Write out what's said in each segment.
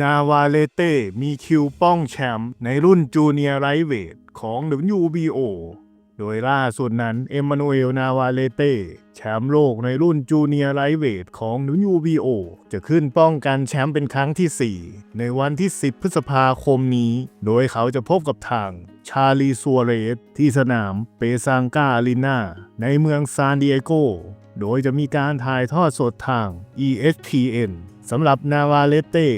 นาวาเลเต้มีคิวป้องแชมป์ในรุ่นจูเนียร์ไรเวทของ WBO โดยล่าสุดนั้นเอมมานูเอลนาวาเลเต้แชมป์โลกในรุ่นจูเนียร์ไรเวทของ WBO จะขึ้นป้องกันแชมป์เป็นครั้งที่ 4 ในวันที่ 10 พฤษภาคมนี้ โดยเขาจะพบกับทาง ชาลีซัวเรสที่สนามเปซังกาอารีนาในเมืองซานดิเอโก โดยจะมีการถ่ายทอดสดทาง ESPN สำหรับนาวาเลเต้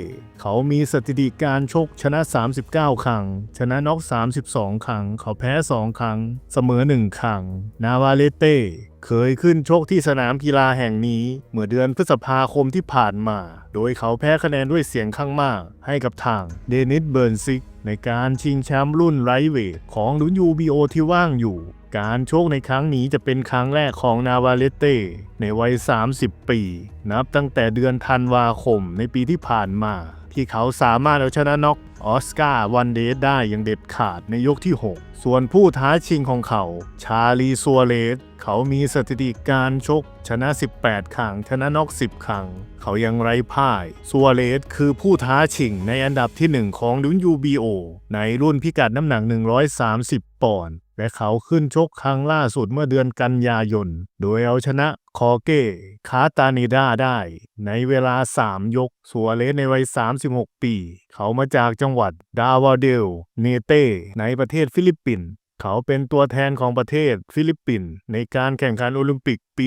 เขามีสถิติการชกชนะ 39 ครั้ง ชนะน็อก 32 ครั้ง เขาแพ้ 2 ครั้ง เสมอ 1 ครั้ง นาวาเลเต้ เคยขึ้นชกที่สนามกีฬาแห่งนี้เมื่อเดือนพฤษภาคมที่ผ่านมา โดยเขาแพ้คะแนนด้วยเสียงข้างมากให้กับทางเดนิสเบิร์นซิกในการชิงแชมป์รุ่นไรท์เวทของลุนยูบีโอที่ว่างอยู่ การโชคในครั้งนี้จะเป็นครั้งแรกของนาวาเลเต้ในวัย 30 ปี นับตั้งแต่เดือนธันวาคมในปีที่ผ่านมา ที่เขาสามารถเอาชนะน็อกออสการ์วันเดสได้อย่างเด็ดขาดในยกที่ 6 ส่วนผู้ท้าชิงของเขา ชาลีซัวเรสเขามีสถิติการชก ชนะ 18 ครั้ง ชนะน็อก 10 ครั้ง เขายังไร้พ่ายซัวเรสคือผู้ท้าชิงในอันดับที่ 1 ของดุนยูบีโอในรุ่นพิกัดน้ำหนัก 130 ปอนด์ และเขาขึ้นชกครั้งล่าสุดเมื่อเดือนกันยายน โดยเอาชนะคอเก้คาตานิดาได้ ในเวลา 3 ยก สัวเลสในวัย 36 ปี เขามาจากจังหวัด ดาวาเดล เนเต้ ในประเทศฟิลิปปินส์เขาเป็นตัวแทนของประเทศฟิลิปปินส์ในการแข่งขันโอลิมปิกปี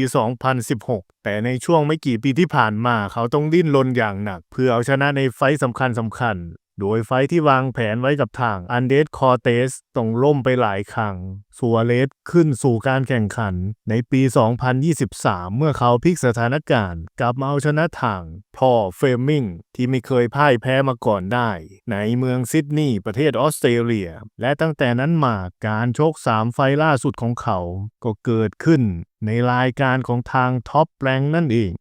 2016 แต่ในช่วงไม่กี่ปีที่ผ่านมาเขาต้องดิ้นรนอย่างหนัก เพื่อเอาชนะในไฟสำคัญสำคัญ โดยไฟที่วางแผนไว้กับทางอันเดสคอเตสต้องล่มไปหลายครั้งสัวเลสขึ้นสู่การแข่งขันในปี 2023 เมื่อเขาพลิกสถานการณ์ กลับมาเอาชนะทางพ่อเฟรมิงที่ไม่เคยพ่ายแพ้มาก่อนได้ ในเมืองซิดนีย์ประเทศออสเตรเลีย และตั้งแต่นั้นมาการโชค 3 ไฟล์ล่าสุดของเขา ก็เกิดขึ้นในรายการของทางท็อปแรงนั่นเอง